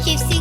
покличе всіх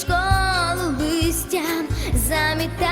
Школу листям замітає.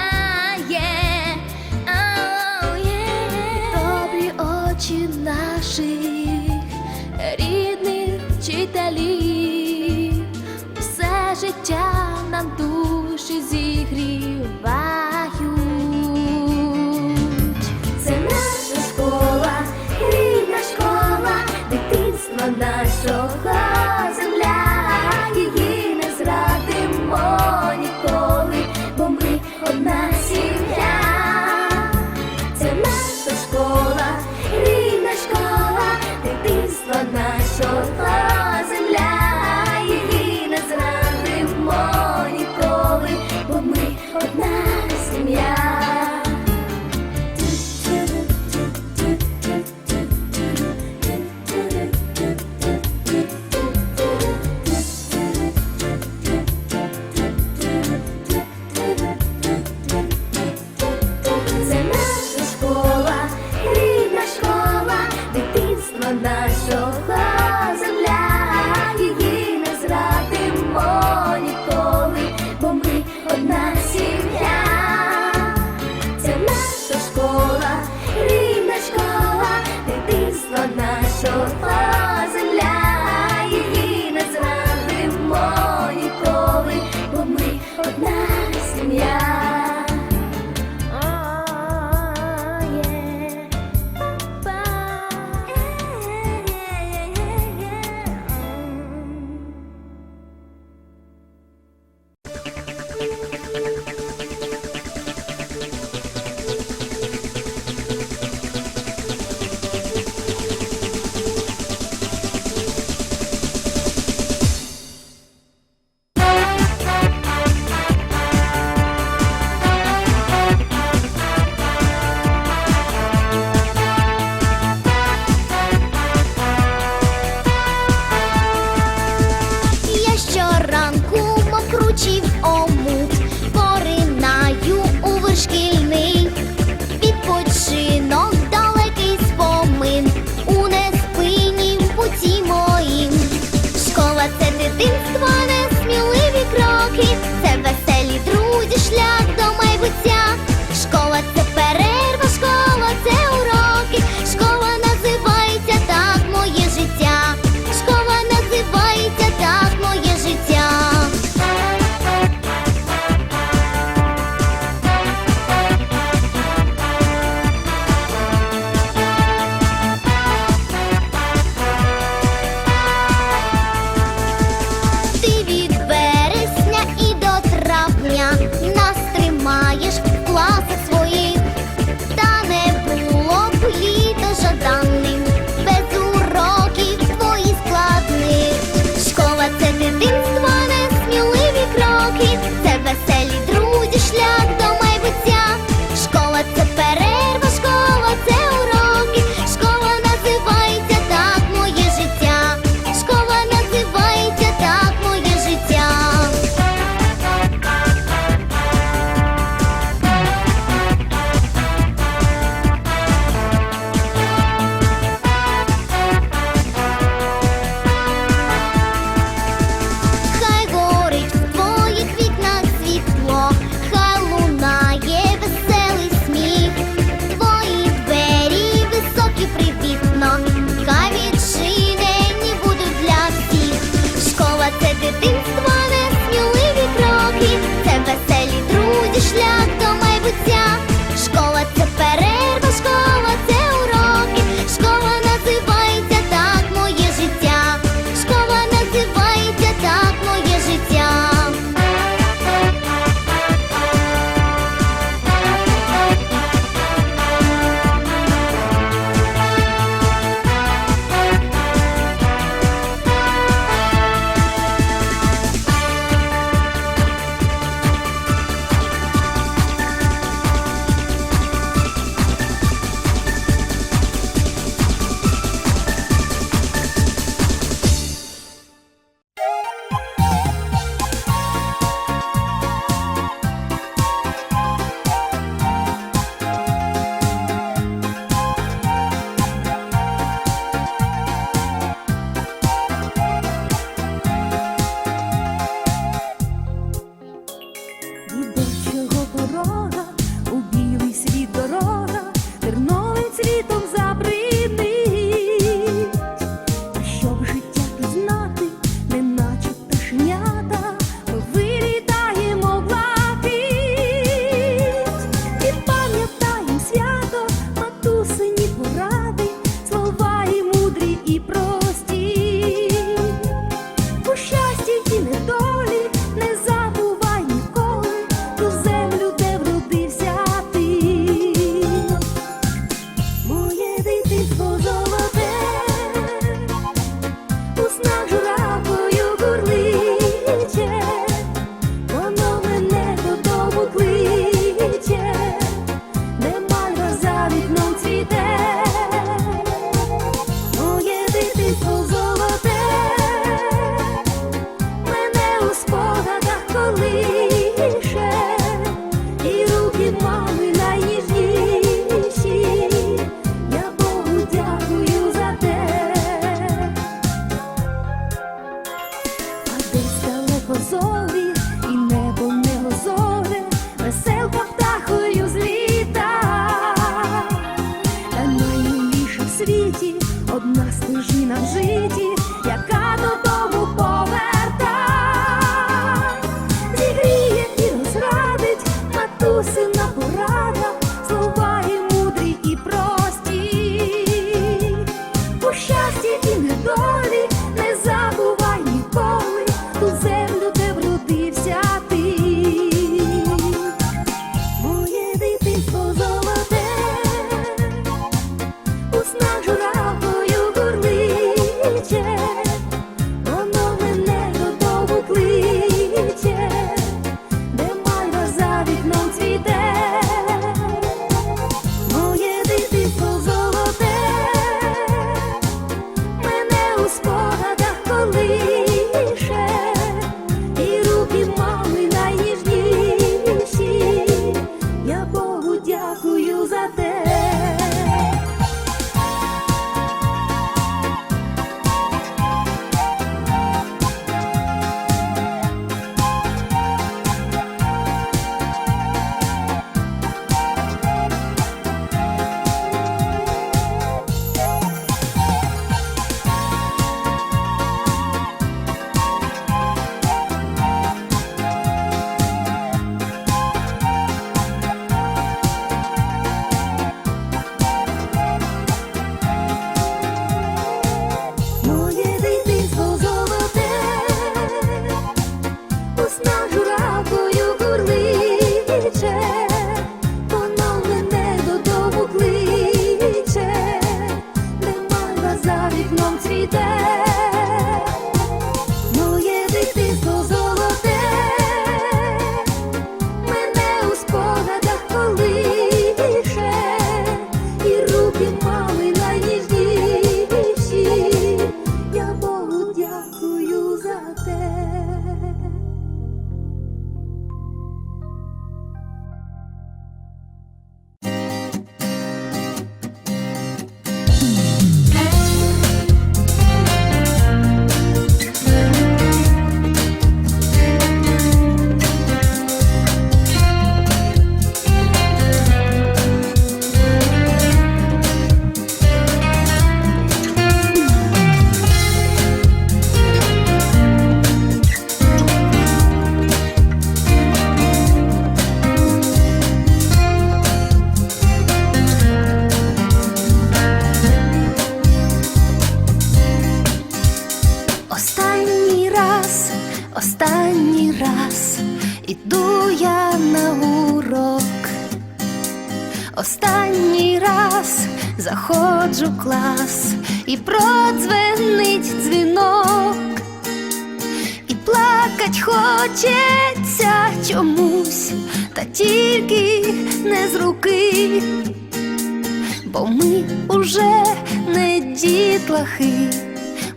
Дітлахи,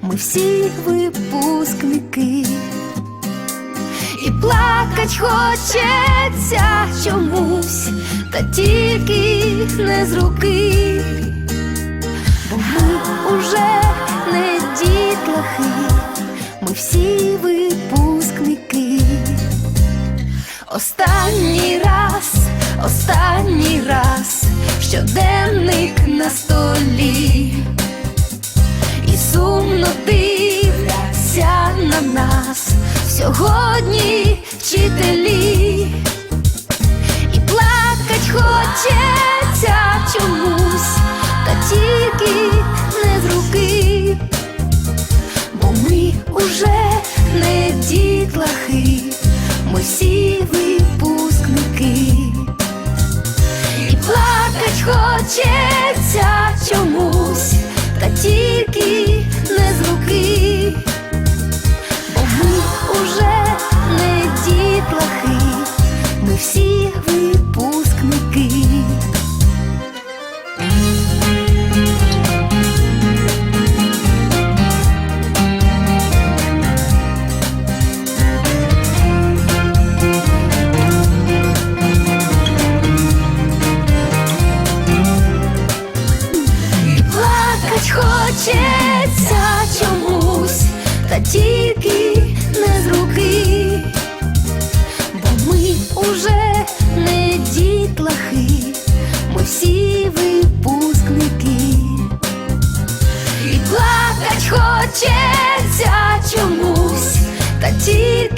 ми всі випускники. І плакать хочеться чомусь, та тільки не з руки, бо ми уже не дітлахи, ми всі випускники. Останній раз, останній раз, щоденник на столі, сумно дивляться на нас сьогодні вчителі, і плакать хочеться чомусь, та тільки не з руки, бо ми уже не дітлахи, ми всі випускники. І плакать хочеться чомусь, та тільки тільки не з руки, бо ми уже не дітлахи, ми всі випускники. І плакать хочеться чомусь, та тільки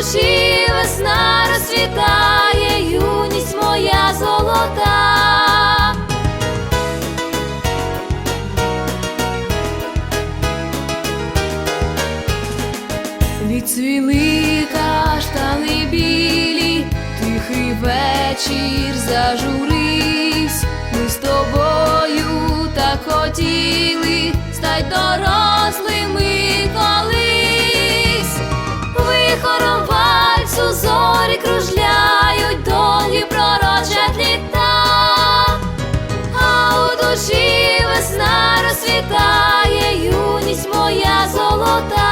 душі весна розцвітає, юність моя золота. Відцвіли каштани білі, тихий вечір зажурись, ми з тобою так хотіли стать дорослими душі весна розцвітає, юність моя золота.